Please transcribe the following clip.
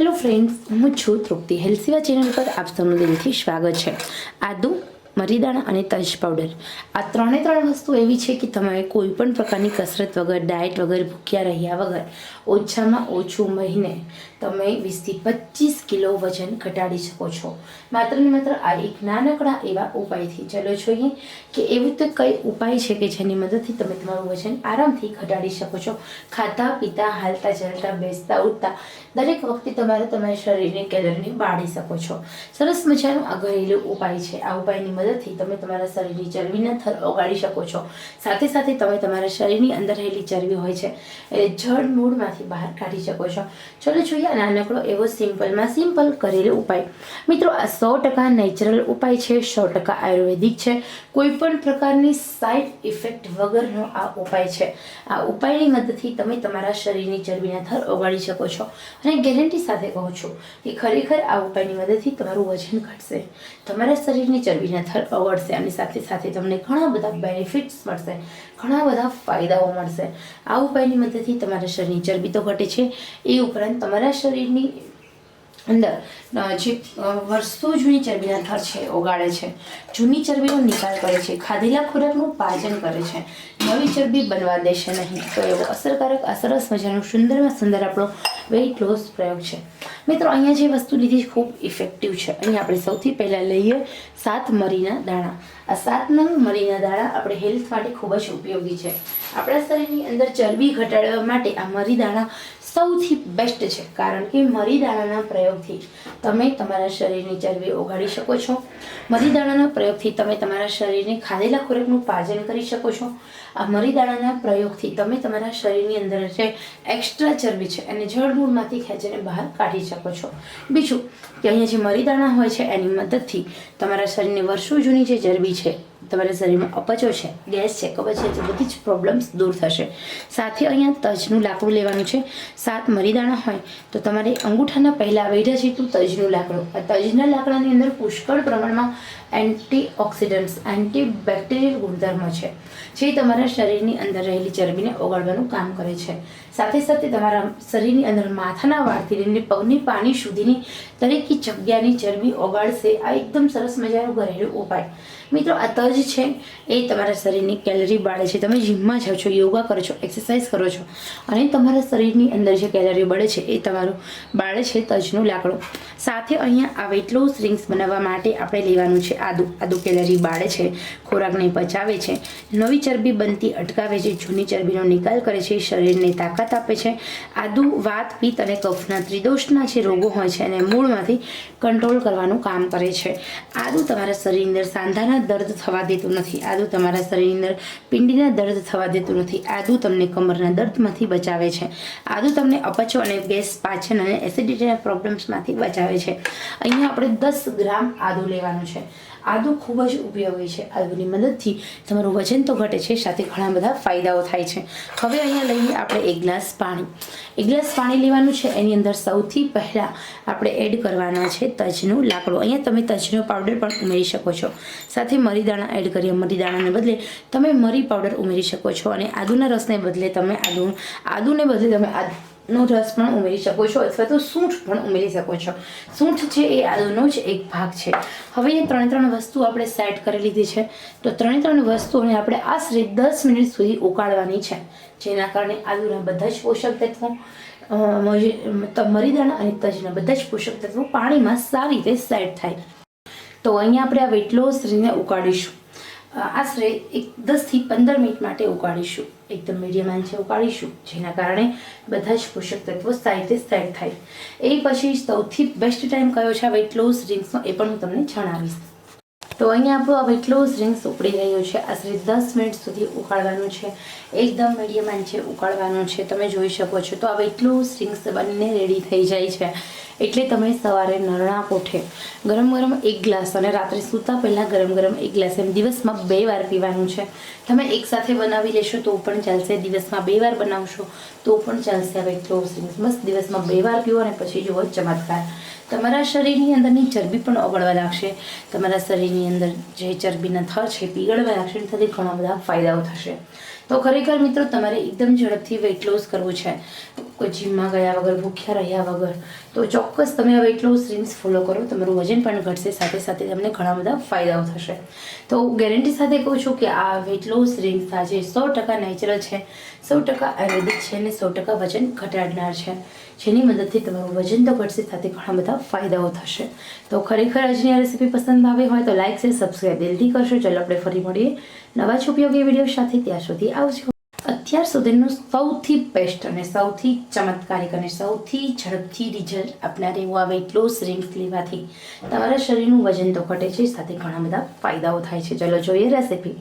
Hello friends હું છું તૃપ્તિ. હેલ્સીવા channel પર આપ સૌનું દિલથી સ્વાગત છે. આદુ મરીદાણા અને તજ પાવડર આ ત્રણે ત્રણ વસ્તુ એવી છે કે તમે કોઈ પણ પ્રકારની કસરત વગર ડાયટ વગર, ભૂખ્યા રહ્યા વગર ઓછામાં ઓછું મહિને તમે વીસથી પચીસ કિલો વજન ઘટાડી શકો છો. માત્ર ને માત્ર આ એક નાનકડા એવા ઉપાયથી. ચલો જોઈએ કે એવું તો કઈ ઉપાય છે કે જેની મદદથી તમે તમારું વજન આરામથી ઘટાડી શકો છો. ખાતા, પીતા, હાલતા, ચાલતા, બેસતા, ઉઠતા, દરેક વખતે તમારે તમારા શરીરની કેલરીને બાળી શકો છો. સરસ મજાનો આ ઘરેલું ઉપાય છે. આ ઉપાયની મદદથી તમે તમારા શરીરની ચરબીના થર ઓગાળી શકો છો. સાથે સાથે તમે તમારા શરીરની અંદર રહેલી ચરબી હોય છે એ જળ મૂળમાંથી બહાર કાઢી શકો છો. ચલો જોઈએ આ નાનકડો એવો સિમ્પલમાં સિમ્પલ કરેલો ઉપાય. મિત્રો, આ સો ટકા નેચરલ ઉપાય છે, સો ટકા આયુર્વેદિક છે. કોઈ પણ પ્રકારની સાઇડ ઇફેક્ટ વગરનો આ ઉપાય છે. આ ઉપાયની મદદથી તમે તમારા શરીરની ચરબીના થર ઓગાળી શકો છો. અને ગેરંટી સાથે કહું છું કે ખરેખર આ ઉપાયની મદદથી તમારું વજન ઘટશે. તમારા શરીરની ચરબીના ઓગળશે અને સાથે સાથે તમને ઘણા બધા બેનિફિટ્સ મળશે, ઘણા બધા ફાયદાઓ મળશે. આ ઉપાયની મદદથી તમારા શરીરની ચરબી તો ઘટે છે. એ ઉપરાંત તમારા શરીરની અંદર જે વર્ષો જૂની ચરબીના થર છે, ઓગાળે છે. જૂની ચરબીનો નિકાલ કરે છે, ખાધેલા ખોરાકનું પાચન કરે છે. નવી ચરબી બનવા દેશે નહીં. તો એવો અસરકારક, આ સરસ મજાનો સુંદરમાં સુંદર આપણો વેઇટ લોસ પ્રયોગ છે. મિત્રો, અહીંયા જે વસ્તુ લીધી ખૂબ ઇફેક્ટિવ છે. અહીંયા આપણે સૌથી પહેલાં લઈએ સાત મરીના દાણા. આ સાત નંગ મરીના દાણા આપણે હેલ્થ માટે ખૂબ જ ઉપયોગી છે. આપણા શરીરની અંદર ચરબી ઘટાડવા માટે આ મરી દાણા સૌથી બેસ્ટ છે. કારણ કે મરી દાણાના પ્રયોગથી તમે તમારા શરીરની ચરબી ઓગાળી શકો છો. મરી દાણાના પ્રયોગથી તમે તમારા શરીરને ખાધેલા ખોરાકનું પાચન કરી શકો છો. આ મરી દાણાના પ્રયોગથી તમે તમારા શરીરની અંદર જે એક્સ્ટ્રા ચરબી છે, એને જળમૂળમાંથી ખેંચીને બહાર કાઢી શકો છો. બીજું, કે અહીંયા જે મરીદાણા હોય છે, એની મદદથી તમારા શરીરની વર્ષો જૂની જે ચરબી છે તમારા શરીરમાં અપચો છે, ગેસ છે કબજ છે બધી જ પ્રોબ્લેમ્સ દૂર થશે. સાથે અહીંયા તજનું લાકડું લેવાનું છે. સાત મરીદાણા હોય, તો તમારે અંગૂઠાના પહેલાં વેઢા જેટલું તજનું લાકડું. આ તજના લાકડાની અંદર પુષ્કળ પ્રમાણમાં એન્ટી ઓક્સિડન્ટ્સ એન્ટી ગુણધર્મ છે, જે તમારા શરીરની અંદર રહેલી ચરબીને ઓગાળવાનું કામ કરે છે. સાથે સાથે તમારા શરીરની અંદર માથાના વાળથી લઈને પગની પાણી સુધીની દરેક જગ્યાની ચરબી ઓગાળશે. આ એકદમ સરસ મજાનો ઘરેલું ઉપાય. મિત્રો, આ તજ છે, એ તમારા શરીરની કેલરી બાળે છે. તમે જીમમાં જાઓ છો, યોગા કરો છો એક્સરસાઇઝ કરો છો, અને તમારા શરીરની અંદર જે કેલરી બળે છે, એ તમારું બાળે છે તજનું લાકડું. સાથે અહીંયા આ વેટ લોસ રિંગ્સ બનાવવા માટે આપણે લેવાનું છે આદુ. આદુ કેલરી બાળે છે, ખોરાકને પચાવે છે, નવી ચરબી બનતી અટકાવે છે, જૂની ચરબીનો નિકાલ કરે છે, શરીરને તાકાત આપે છે. આદુ વાત, પિત્ત અને કફના ત્રિદોષના જે રોગો હોય છે એને મૂળમાંથી કંટ્રોલ કરવાનું કામ કરે છે. આદુ તમારા શરીરની અંદર સાંધાના દર્દ થવા દેતું નથી. આદુ તમારા શરીરની અંદર પિંડીના દર્દ થવા દેતું નથી. આદુ તમને કમરના દર્દમાંથી બચાવે છે. આદુ તમને અપચો અને ગેસ પાચન અને એસિડિટીના પ્રોબ્લેમ્સમાંથી બચાવે છે. અહીંયા આપણે દસ ગ્રામ આદુ લેવાનું છે. આદુ ખૂબ જ ઉપયોગી છે આદુની મદદથી તમારું વજન તો ઘટે છે, સાથે ઘણા બધા ફાયદાઓ થાય છે. હવે અહીંયા લઈએ આપણે એક ગ્લાસ પાણી. એક ગ્લાસ પાણી લેવાનું છે, એની અંદર સૌથી પહેલાં આપણે એડ કરવાના છે તજનું લાકડું. અહીંયા તમે તજનો પાવડર પણ ઉમેરી શકો છો. સાથે મરીદાણા એડ કરીએ. મરીદાણાને બદલે તમે મરી પાવડર ઉમેરી શકો છો અને આદુના રસને બદલે તમે આદુ, આદુને બદલે તમે આદુ નો રસ પણ ઉમેરી શકો છો અથવા તો સૂંઠ પણ ઉમેરી શકો છો. સૂંઠ છે એ આદુનો જ એક ભાગ છે. હવે એ ત્રણે ત્રણ વસ્તુ આપણે સેટ કરી લીધી છે. તો ત્રણે ત્રણ વસ્તુઓને આપણે આશરે દસ મિનિટ સુધી ઉકાળવાની છે. જેના કારણે આદુના બધા જ પોષક તત્વો મરીદાણા અને તજના બધા જ પોષક તત્વો પાણીમાં સારી રીતે સેટ થાય. તો અહીંયા આપણે આ વેટ લોસ ઉકાળીશું. આશરે એક દસથી પંદર મિનિટ માટે ઉકાળીશું એકદમ મીડિયમ આંચે ઉકાળીશું જેના કારણે બધા જ પોષક તત્વો સારી રીતે સેટ થાય. એ પછી સૌથી બેસ્ટ ટાઈમ કયો છે? વેટ લોસ ડ્રિંક્સનો એ પણ હું તમને જણાવીશ. તો અહીંયા આપણો આ વેટ લોસ ડ્રિંક્સ ઉકળી રહ્યો છે. આશરે દસ મિનિટ સુધી ઉકાળવાનું છે. એકદમ મીડિયમ આંચે ઉકાળવાનું છે. તમે જોઈ શકો છો. તો આ વેટ લોસ ડ્રિંક્સ બંને રેડી થઈ જાય છે. એટલે તમે સવારે નરણા કોઠે ગરમ ગરમ એક ગ્લાસ અને રાત્રે સૂતા પહેલાં ગરમ ગરમ એક ગ્લાસ એમ દિવસમાં બે વાર પીવાનું છે. તમે એકસાથે બનાવી લેશો તો પણ ચાલશે. દિવસમાં બે વાર બનાવશો તો પણ ચાલશે. હવે લોસ ડ્રિંક્સ મસ્ત દિવસમાં બે વાર પીવો અને પછી જુઓ ચમત્કાર. તમારા શરીરની અંદરની ચરબી પણ ઓગળવા લાગશે. તમારા શરીરની અંદર જે ચરબીના થર છે પીગળવા લાગશે એનાથી ઘણા બધા ફાયદાઓ થશે. તો ખરેખર મિત્રો, તમારે એકદમ ઝડપથી વેઇટ લોસ કરવું છે. કોઈ જીમમાં ગયા વગર, ભૂખ્યા રહ્યા વગર, તો ચોક્કસ તમે આ વેઇટ લોસ ડ્રીમ્સ ફોલો કરો. તમારું વજન પણ ઘટશે, સાથે સાથે તમને ઘણા બધા ફાયદાઓ થશે. તો ગેરંટી સાથે કહું છું કે આ વેઇટ લોસ થાય આજે સો ટકા નેચરલ છે, સો ટકા આયુર્વેદિક છે અને સો ટકા વજન ઘટાડનાર છે. જેની મદદથી તમારું વજન તો ઘટશે સાથે ઘણા બધા ફાયદાઓ થશે. તો ખરેખર આજની આ રેસીપી પસંદ આવી હોય તો લાઇક છે સબસ્ક્રાઈબ દિલથી કરશો. ચાલો આપણે ફરી મળીએ નવા જ ઉપયોગી વીડિયો સાથે. ત્યાં સુધી આવજો. અત્યાર સુધીનું સૌથી બેસ્ટ અને સૌથી ચમત્કારિક અને સૌથી ઝડપથી રિઝલ્ટ આપનાર એવું આ વેઇટ લોસ રિંગ્સ લેવાથી. તમારા શરીરનું વજન તો ઘટે છે, સાથે ઘણા બધા ફાયદાઓ થાય છે. ચલો જોઈએ રેસીપી